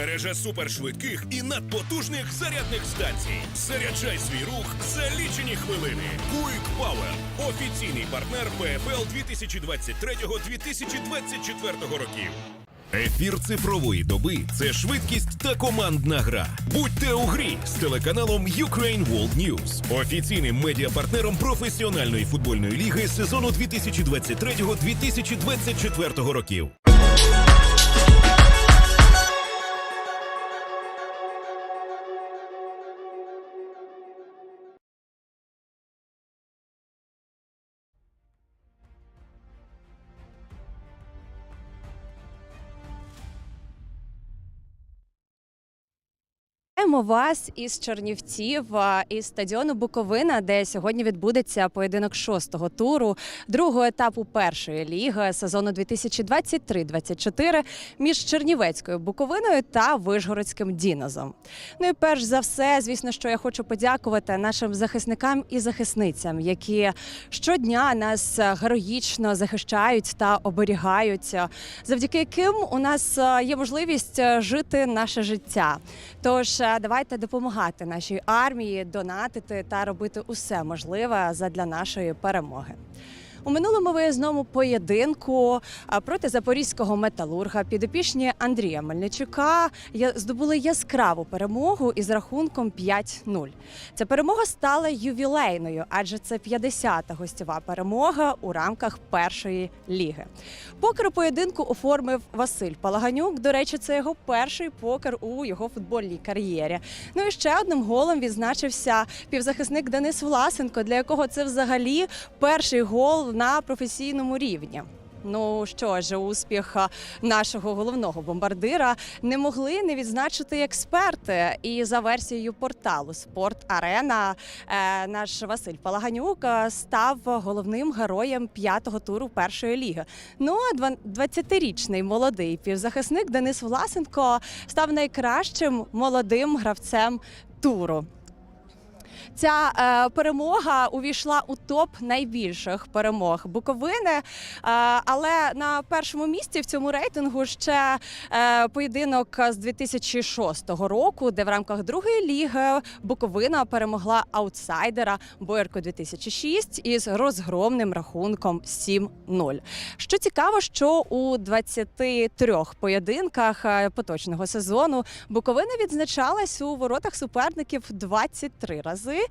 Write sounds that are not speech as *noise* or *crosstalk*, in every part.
Мережа супершвидких і надпотужних зарядних станцій. Заряджай свій рух за лічені хвилини. Quick Power – офіційний партнер ПФЛ 2023-2024 років. Ефір цифрової доби це швидкість та командна гра. Будьте у грі з телеканалом Ukraine World News, офіційним медіапартнером професіональної футбольної ліги сезону 2023-2024 років. Вітаємо вас із Чернівців, із стадіону Буковина, де сьогодні відбудеться поєдинок шостого туру другого етапу першої ліги сезону 2023-2024 між Чернівецькою Буковиною та Вишгородським Дінозом. Ну і перш за все, звісно, що я хочу подякувати нашим захисникам і захисницям, які щодня нас героїчно захищають та оберігають, завдяки яким у нас є можливість жити наше життя. Тож давайте допомагати нашій армії, донатити та робити усе можливе задля нашої перемоги. У минулому виїзному поєдинку проти запорізького металурга підопічні Андрія Мельничука здобули яскраву перемогу із рахунком 5-0. Ця перемога стала ювілейною, адже це 50-та гостьова перемога у рамках першої ліги. Покер поєдинку оформив Василь Палаганюк. До речі, це його перший покер у його футбольній кар'єрі. Ну і ще одним голом відзначився півзахисник Денис Власенко, для якого це взагалі перший гол на професійному рівні. Ну що ж, успіх нашого головного бомбардира не могли не відзначити експерти. І за версією порталу Спорт Арена е, наш Василь Палаганюк е, став головним героєм п'ятого туру першої ліги. Ну а два- 20-річний молодий півзахисник Денис Власенко став найкращим молодим гравцем туру. Ця е, перемога увійшла у топ найбільших перемог Буковини. Е, але на першому місці в цьому рейтингу ще е, поєдинок з 2006 року, де в рамках другої ліги Буковина перемогла аутсайдера Боярко 2006 із розгромним рахунком 7-0. Що цікаво, що у 23 поєдинках поточного сезону Буковина відзначалась у воротах суперників 23 рази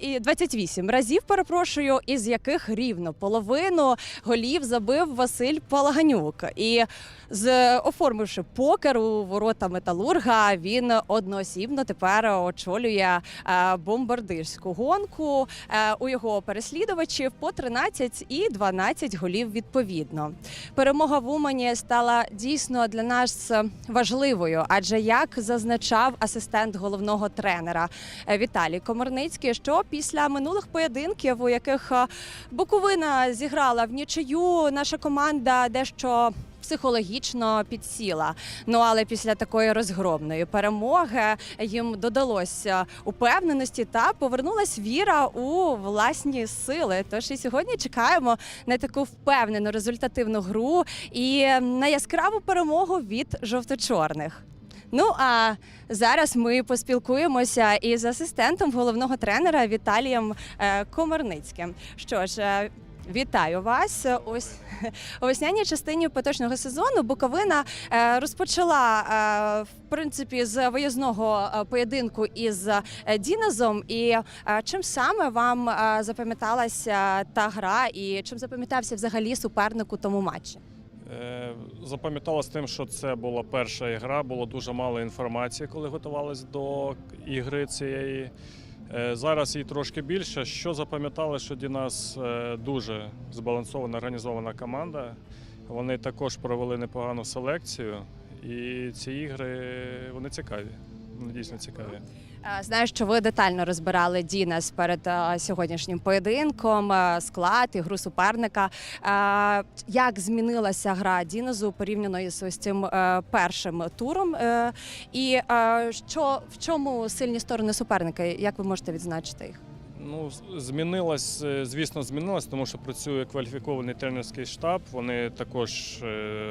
і 28 разів, перепрошую, із яких рівно половину голів забив Василь Палаганюк. І з оформивши покер у ворота металурга, він одноосібно тепер очолює е, бомбардирську гонку е, у його переслідувачів по 13 і 12 голів відповідно. Перемога в Умані стала дійсно для нас важливою, адже як зазначав асистент головного тренера е, Віталій Комарницький, що після минулих поєдинків, у яких е, Буковина зіграла в нічию, наша команда дещо. Психологічно підсіла. Ну але після такої розгромної перемоги їм додалося упевненості та повернулась віра у власні сили. Тож і сьогодні чекаємо на таку впевнену результативну гру і на яскраву перемогу від жовто-чорних. Ну а зараз ми поспілкуємося із асистентом головного тренера Віталієм е, Комарницьким. Що ж, е, вітаю вас. Ось у весняній частині поточного сезону Буковина е, розпочала в принципі з виїзного поєдинку із Дінозом. І чим саме вам запам'яталася та гра, і чим запам'ятався взагалі суперник у тому матчі? Е, Запам'яталось тим, що це була перша ігра, було дуже мало інформації, коли готувалися до ігри цієї. Е, Зараз її трошки більше. Що запам'ятали, що Дінас е, дуже збалансована, організована команда. Вони також провели непогану селекцію, і ці ігри вони цікаві. Вони дійсно цікаві. Е, Знаю, що ви детально розбирали Дінас перед е, сьогоднішнім поєдинком, е, склад і гру суперника. Як змінилася гра Дінозу порівняно із ось цим першим туром? І що в чому сильні сторони суперника? Як ви можете відзначити їх? Ну, з- змінилось, е, звісно, змінилось, тому що працює кваліфікований тренерський штаб. Вони також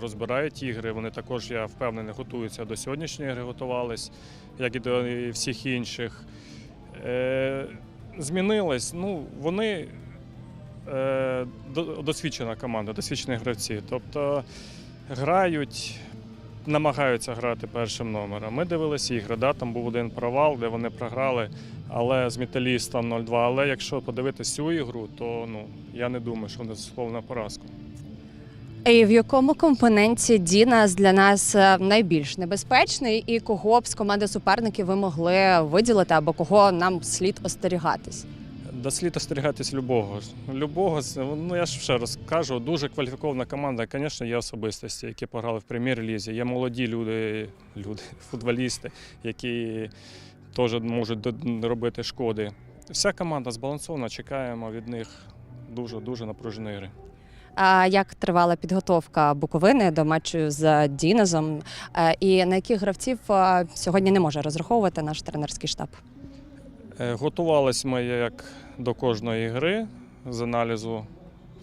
розбирають ігри. Вони також, я впевнений, готуються до сьогоднішньої гри, готувались, як і до всіх інших. Е, Змінилось. Ну, вони е, досвідчена команда, досвідчені гравці. Тобто грають, намагаються грати першим номером. Ми дивилися ігри, да, там був один провал, де вони програли, але з металістом 0-2. Але якщо подивитися цю ігру, то ну, я не думаю, що вони заслуговують на поразку. І в якому компоненті Дінас для нас е, найбільш небезпечний, і кого б з команди суперників ви могли виділити або кого нам слід остерігатись? Да слід остерігатись любого. Любого, ну я ж ще раз кажу, дуже кваліфікована команда. Звісно, є особистості, які пограли в прем'єр-лізі. Є молоді люди, люди, *laughs* футболісти, які теж можуть робити шкоди. Вся команда збалансована, чекаємо від них дуже дуже напруженої гри. А як тривала підготовка Буковини до матчу з Дінозом? Е, І на яких гравців е, сьогодні не може розраховувати наш тренерський штаб? Е, Готувались ми як до кожної гри з аналізу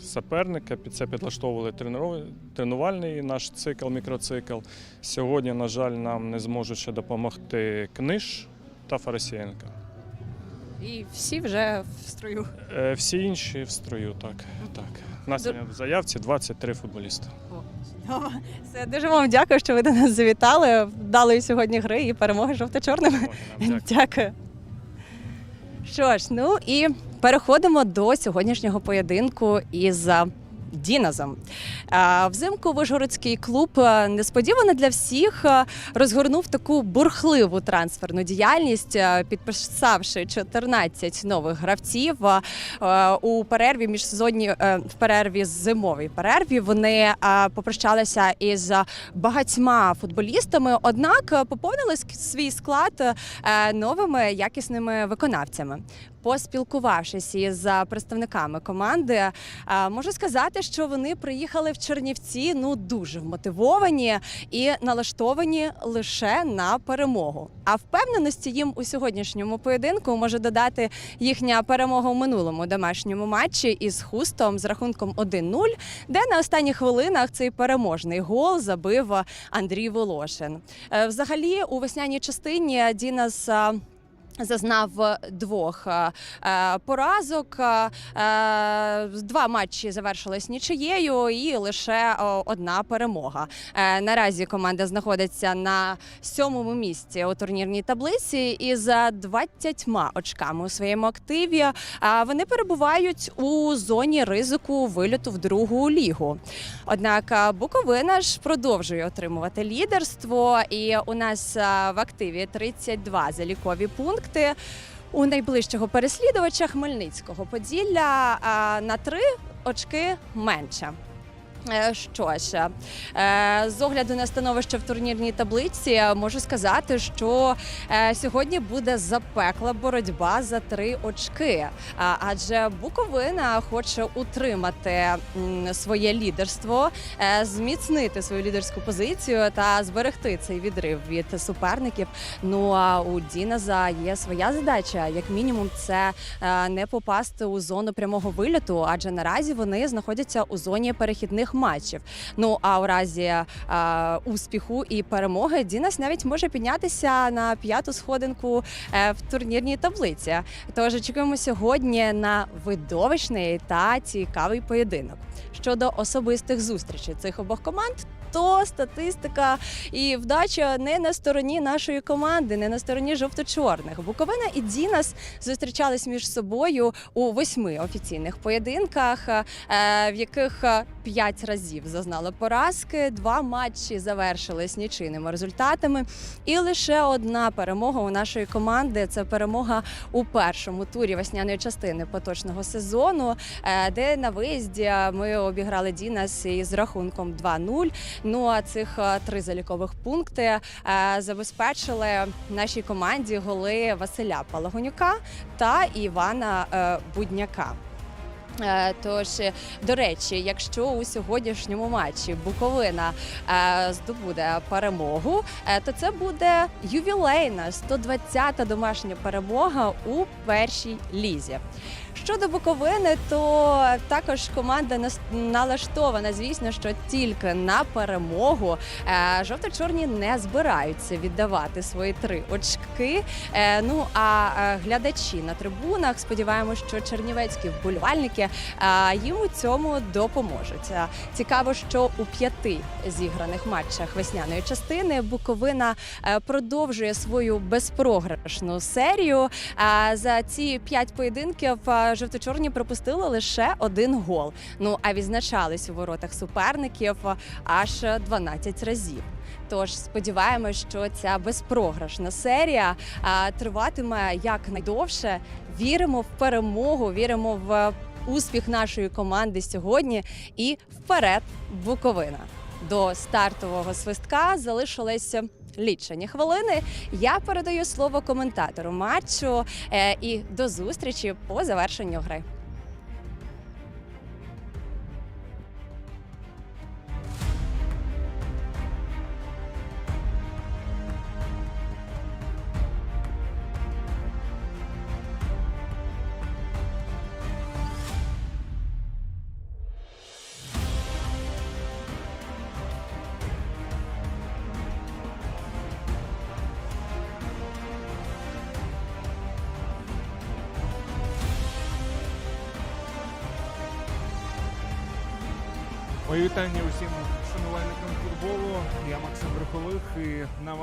суперника. Під це підлаштовували тренувальний наш цикл, мікроцикл. Сьогодні, на жаль, нам не зможуть ще допомогти Книж та Фарасієнка. І всі вже в строю. Всі інші в строю, так. так. У нас сьогодні в заявці 23 футболісти. Все, дуже вам дякую, що ви до нас завітали. Вдалої сьогодні гри і перемоги жовто-чорними. Дякую. Дякую. Що ж, ну і переходимо до сьогоднішнього поєдинку із а, Дінозом. Взимку Вишгородський клуб несподівано для всіх розгорнув таку бурхливу трансферну діяльність, підписавши 14 нових гравців у перерві міжсезонні е, в перерві зимовій перерві. Вони попрощалися із багатьма футболістами, однак поповнили свій склад е, новими якісними виконавцями. Поспілкувавшись із представниками команди, можу сказати, що вони приїхали в Чернівці ну дуже вмотивовані і налаштовані лише на перемогу. А впевненості їм у сьогоднішньому поєдинку може додати їхня перемога у минулому домашньому матчі із хустом з рахунком 1-0, де на останніх хвилинах цей переможний гол забив Андрій Волошин. Е, Взагалі, у весняній частині Дінас. Зазнав двох е, е, поразок. Е, е, Два матчі завершились нічиєю, і лише одна перемога. Е, Наразі команда знаходиться на сьомому місці у турнірній таблиці із 20 очками у своєму активі. Вони перебувають у зоні ризику вильоту в другу лігу. Однак Буковина ж продовжує отримувати лідерство, і у нас в активі 32 залікові пункти. У найближчого переслідувача Хмельницького Поділля на три очки менше. Е, Що ж, е, з огляду на становище в турнірній таблиці, можу сказати, що е, сьогодні буде запекла боротьба за три очки. Адже Буковина хоче утримати своє лідерство, зміцнити свою лідерську позицію та зберегти цей відрив від суперників. Ну а у Діназа є своя задача, як мінімум, це не попасти у зону прямого вильоту, адже наразі вони знаходяться у зоні перехідних матчів. Ну а у разі а, успіху і перемоги Дінас навіть може піднятися на п'яту сходинку е, в турнірній таблиці. Тож очікуємо сьогодні на видовищний та цікавий поєдинок. Щодо особистих зустрічей цих обох команд, то статистика і вдача не на стороні нашої команди, не на стороні жовто-чорних. Буковина і Дінас зустрічались між собою у восьми офіційних поєдинках, е, в яких п'ять 9 разів зазнала поразки. Два матчі завершились нічийними результатами. І лише одна перемога у нашої команди це перемога у першому турі весняної частини поточного сезону, е, де на виїзді ми обіграли Дінас із рахунком 2-0. Ну а цих е, три залікових пункти е, забезпечили нашій команді голи Василя Палагонюка та Івана Будняка. Е, Тож, е, до речі, якщо у сьогоднішньому матчі Буковина е, здобуде перемогу, то це буде ювілейна 120-та домашня перемога у першій лізі. Щодо Буковини, то також команда налаштована, звісно, що тільки на перемогу Е, жовто-чорні не збираються віддавати свої три очки. Е, Ну а е, глядачі на трибунах сподіваємося, що чернівецькі вболівальники їм у цьому допоможуть. Цікаво, що у п'яти зіграних матчах весняної частини Буковина продовжує свою безпрограшну серію. За ці п'ять поєдинків жовто-чорні пропустили лише один гол. Ну а відзначались у воротах суперників е, аж 12 разів. Тож сподіваємось, що ця безпрограшна серія а, триватиме якнайдовше. Віримо в перемогу, віримо в успіх нашої команди сьогодні і вперед, Буковина. До стартового свистка залишилися лічені хвилини. Я передаю слово коментатору матчу е, і до зустрічі по завершенню гри.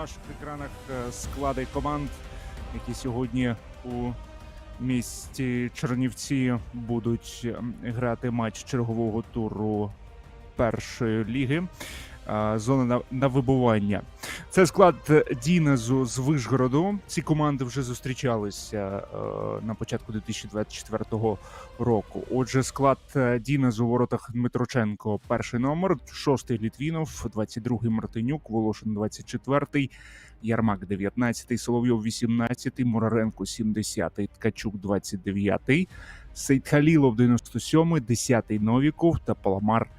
Ваших екранах е, склади команд, які сьогодні у місті Чернівці будуть ем, грати матч чергового туру першої ліги. Е, Зона на, вибування. Це склад Дінезу з Вишгороду. Ці команди вже зустрічалися е, на початку 2024 року. Отже, склад е, Дінезу у воротах Дмитроченко перший номер, шостий Літвінов, 22-й Мартинюк, Волошин 24-й, Ярмак 19-й, Соловйов 18-й, Мураренко 70-й, Ткачук 29-й, Сейдхалілов 97-й, 10-й Новіков та Паламар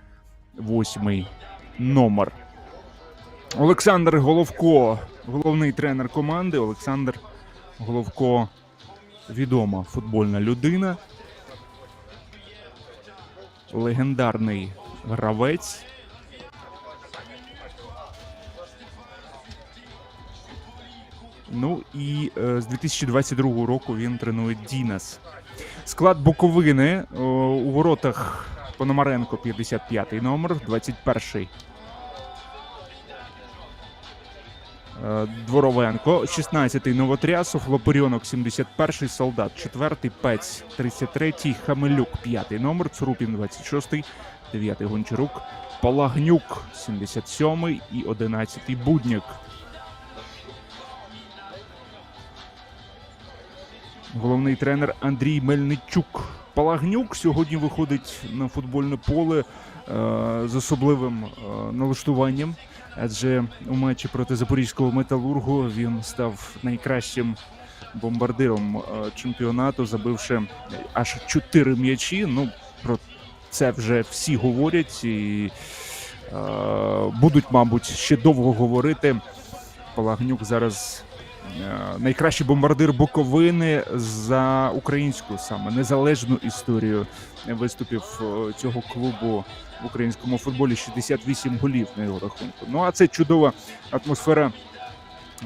8-й номер. Олександр Головко, головний тренер команди. Олександр Головко відома футбольна людина легендарний гравець. Ну і е, з 2022 року він тренує Дінас. Склад Буковини о, у воротах Пономаренко 55 номер, 21 Е, Дворовенко, 16-й Новотрясов, Лопарьонок, 71-й, Солдат, 4-й, Пець, 33-й, Хамелюк, 5-й номер, Цурупін, 26-й, 9-й Гончарук, Палагнюк, 77-й і 11-й Будняк. Головний тренер Андрій Мельничук. Палагнюк сьогодні виходить на футбольне поле е, з особливим е, налаштуванням. Адже у матчі проти запорізького металургу він став найкращим бомбардиром е, чемпіонату, забивши аж чотири м'ячі. Ну про це вже всі говорять і будуть, мабуть, ще довго говорити. Палагнюк зараз найкращий бомбардир Буковини за українську саме незалежну історію виступів е, цього клубу в українському футболі 68 голів на його рахунку. Ну а це чудова атмосфера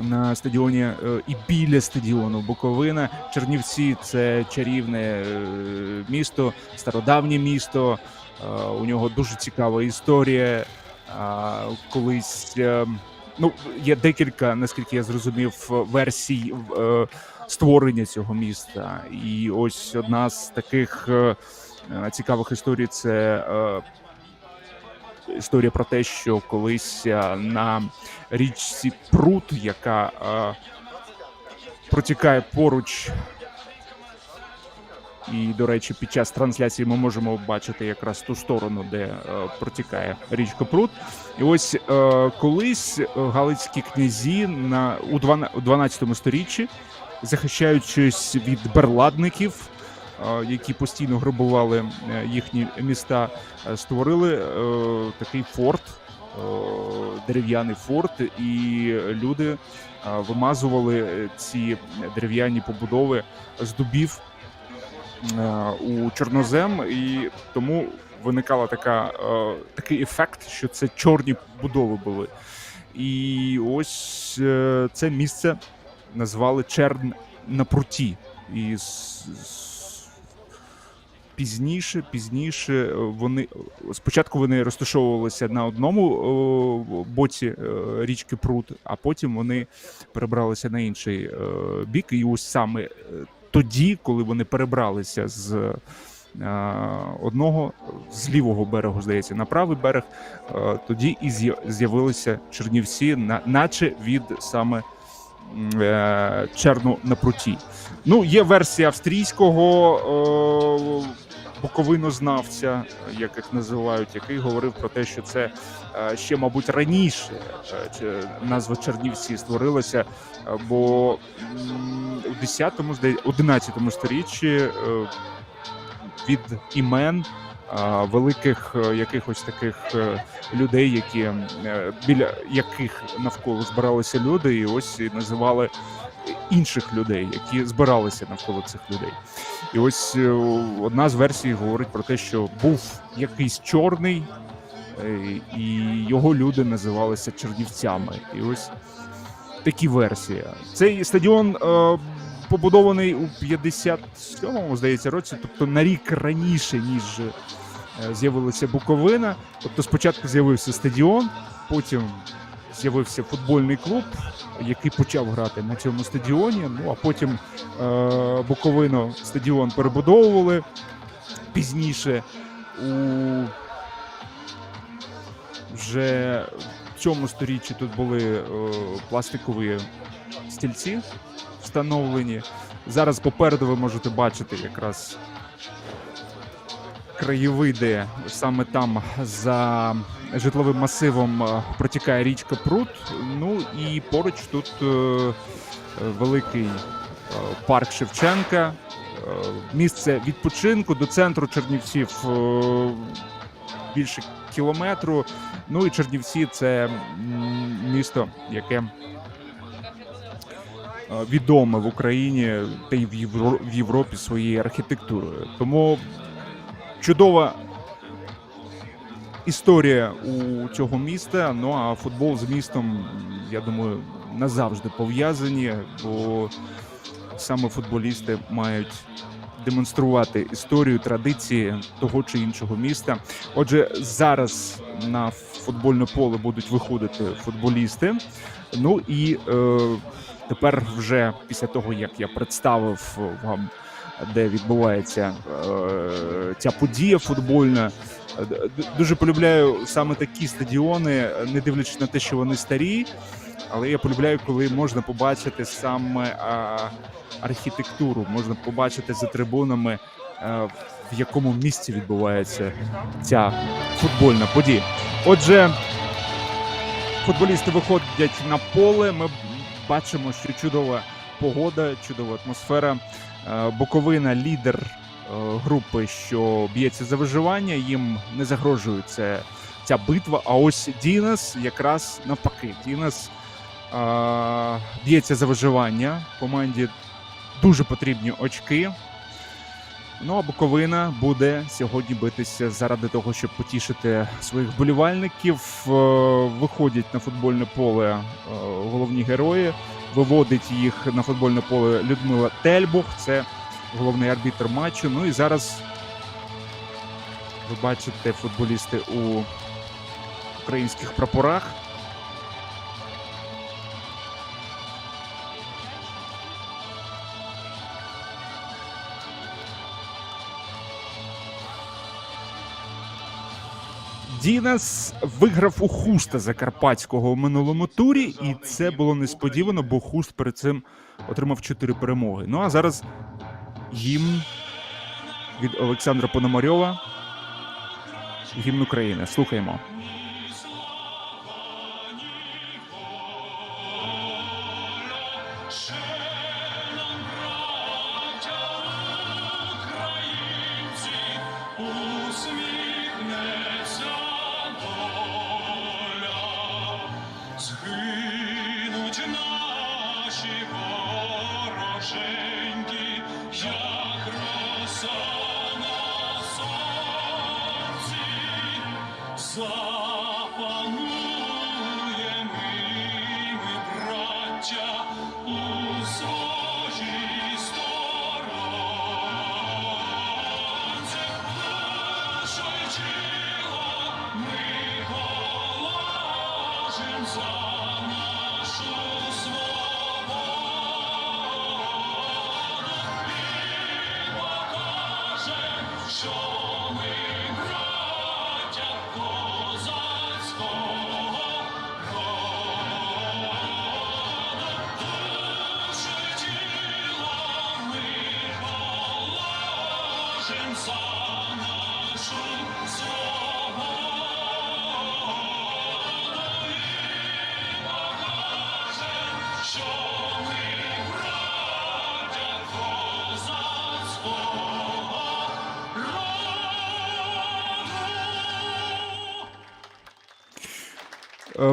на стадіоні е, і біля стадіону Буковина. Чернівці це чарівне е, місто, стародавнє місто. Е, У нього дуже цікава історія. Колись е, ну є декілька, наскільки я зрозумів, версій е, створення цього міста. І ось одна з таких е, е, цікавих історій це. е, історія про те, що колись е, на річці Прут, яка е, протікає поруч. І, до речі, під час трансляції ми можемо бачити якраз ту сторону, де е, протікає річка Прут. І ось е, колись е, галицькі князі на у 12, у 12 сторіччі, захищаючись від берладників, е, які постійно грабували е, їхні міста, створили е, такий форт, дерев'яний форт, і люди вимазували ці дерев'яні побудови з дубів у чорнозем, і тому виникала така, е, такий ефект, що це чорні будови були. І ось е, це місце назвали Черн на пруті. І пізніше, пізніше е, вони спочатку вони розташовувалися на одному боці е, річки Прут, а потім вони перебралися на інший е, бік. І ось саме е, тоді, коли вони перебралися з е, одного з лівого берегу, здається, на правий берег, е, тоді і з'явилися Чернівці, на- наче від саме е, Черну на пруті. Ну, є версія австрійського буковинознавця, як їх називають, який говорив про те, що це ще, мабуть, раніше назва Чернівці створилася, бо у 10-му, здається, 11 сторіччі е, від імен великих е, якихось таких е, людей, які біля яких навколо збиралися люди, і ось називали інших людей, які збиралися навколо цих людей. І ось одна з версій говорить про те, що був якийсь чорний, і його люди називалися чернівцями. І ось такі версії. Цей стадіон побудований у 57-му, здається, році, тобто на рік раніше, ніж е, з'явилася Буковина. Тобто спочатку з'явився стадіон, потім з'явився футбольний клуб, який почав грати на цьому стадіоні. Ну а потім е, Буковину стадіон перебудовували пізніше у вже в цьому сторіччі тут були е, пластикові стільці встановлені. Зараз попереду ви можете бачити якраз краєвиди. Саме там за житловим масивом е, протікає річка Прут. Ну і поруч тут е, великий е, парк Шевченка. Місце відпочинку до центру Чернівців більше кілометру. Ну і Чернівці це місто, яке відоме в Україні та й в Євро- Європі своєю архітектурою. Тому чудова історія у цього міста. Ну а футбол з містом, я думаю, назавжди пов'язані, бо саме футболісти мають демонструвати історію, традиції того чи іншого міста. Отже, зараз на футбольне поле будуть виходити футболісти. Ну і е, тепер, вже після того як я представив вам, де відбувається е, ця подія футбольна. е, Дуже полюбляю саме такі стадіони, не дивлячись на те, що вони старі. Але я полюбляю, коли можна побачити саме а, архітектуру, можна побачити за трибунами, е, в якому місці відбувається ця футбольна подія. Отже, футболісти виходять на поле. Ми бачимо, що чудова погода, чудова атмосфера. Е, Буковина лідер е, групи, що б'ється за виживання. Їм не загрожує це, ця битва. А ось Дінас якраз навпаки. Дінас е, б'ється за виживання. Команді дуже потрібні очки. Ну а Буковина буде сьогодні битися заради того, щоб потішити своїх вболівальників. Е, Виходять на футбольне поле е, головні герої. Виводить їх на футбольне поле Людмила Тельбух. Це головний арбітр матчу. Ну і зараз ви бачите футболісти у українських прапорах. Дінас виграв у Хуста Закарпатського у минулому турі, і це було несподівано, бо Хуст перед цим отримав чотири перемоги. Ну а зараз гімн від Олександра Пономарьова. Гімн України. Слухаємо.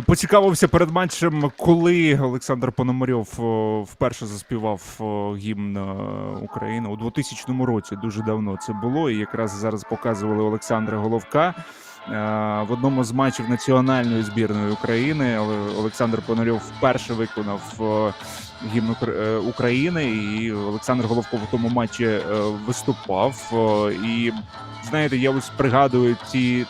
Поцікавився перед матчем, коли Олександр Пономарьов е, вперше заспівав е, гімн е, України у 2000 році. Дуже давно це було. І якраз зараз показували Олександра Головка. Е, В одному з матчів національної збірної України Олександр Пономарьов вперше виконав е, гімн е, України, і Олександр Головко в тому матчі е, виступав. Е, І знаєте, я ось пригадую ті